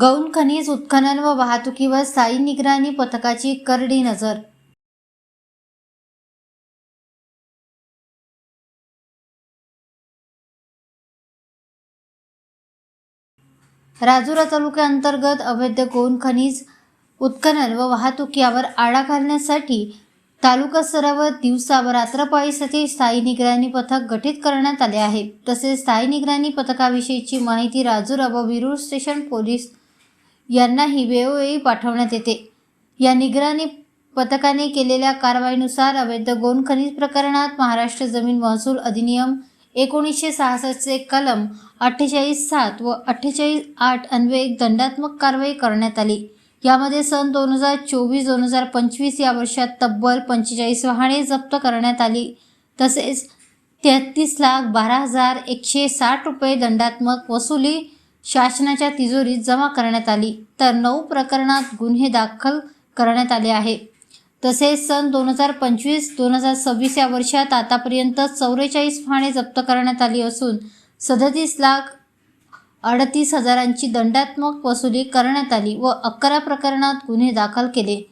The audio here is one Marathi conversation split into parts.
गौण खनिज उत्खनन व वाहतुकीवर स्थायी निगराणी पथकाची करडी नजर. राजुरा तालुक्याअंतर्गत अवैध गौण खनिज उत्खनन व वाहतूक यावर आळा घालण्यासाठी तालुका स्तरावर दिवसा व रात्रपाळीसाठी स्थायी निगराणी पथक गठीत करण्यात आले आहे. तसेच स्थायी निगराणी पथकाविषयीची माहिती राजुरा व विरूळ स्टेशन पोलीस यांनाही वेळोवेळी पाठवण्यात येते. या निगराणी पथकाने केलेल्या कारवाईनुसार अवैध गौण खनिज प्रकरणात महाराष्ट्र जमीन महसूल अधिनियम एकोणीसशे सहासष्टचे कलम अठ्ठेचाळीस सात व अठ्ठेचाळीस आठ अन्वये दंडात्मक कारवाई करण्यात आली. यामध्ये सन दोन हजार चोवीस दोन हजार पंचवीस या वर्षात तब्बल पंचेचाळीस वाहने जप्त करण्यात आली. तसेच तेहतीस लाख बारा हजार एकशे साठ रुपये दंडात्मक वसुली शासनाच्या तिजोरीत जमा करण्यात आली. तर नऊ प्रकरणात गुन्हे दाखल करण्यात आले आहे. तसेच सन दोन हजार पंचवीस दोन हजार सव्वीस या वर्षात आतापर्यंत चौवेचाळीस फाणे जप्त करण्यात आली असून सदतीस लाख अडतीस हजारांची दंडात्मक वसुली करण्यात आली व अकरा प्रकरणात गुन्हे दाखल केले.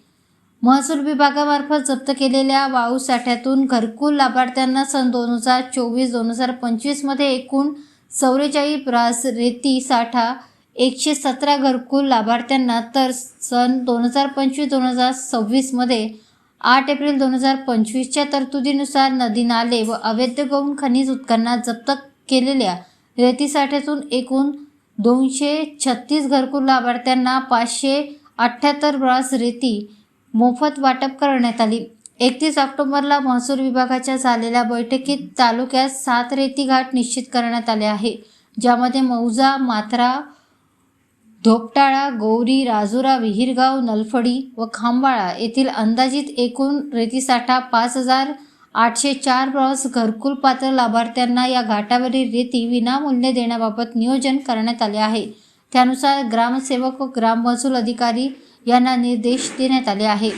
महसूल विभागामार्फत जप्त केलेल्या वाळू साठ्यातून घरकुल लाभार्थ्यांना सन दोन हजार चोवीस दोन हजार पंचवीसमध्ये एकूण चौवेचाळीस ब्रास रेती साठा एकशे सतरा घरकुल लाभार्थ्यांना तर सन दोन हजार पंचवीस दोन हजार सव्वीसमध्ये आठ एप्रिल दोन हजार पंचवीसच्या तरतुदीनुसार नदी नाले व अवैध गौण खनिज उत्खननात जप्त केलेल्या रेतीसाठ्यातून एकूण दोनशे छत्तीस घरकुल लाभार्थ्यांना पाचशे अठ्ठ्याहत्तर ब्रास रेती मोफत वाटप करण्यात आली. एकतीस ऑक्टोबरला महसूल विभागाच्या झालेल्या बैठकीत तालुक्यात सात रेती घाट निश्चित करण्यात आले आहे ज्यामध्ये मौजा माथरा धोपटाळा गौरी राजुरा विहीरगाव नलफडी व खांबाळा येथील अंदाजित एकूण रेतीसाठा पाच हजार आठशे चार ब्रॉस घरकुल पात्र लाभार्थ्यांना या घाटावरील रेती विनामूल्य देण्याबाबत नियोजन करण्यात आले आहे. त्यानुसार ग्रामसेवक व ग्राम महसूल अधिकारी यांना निर्देश देण्यात आले आहे.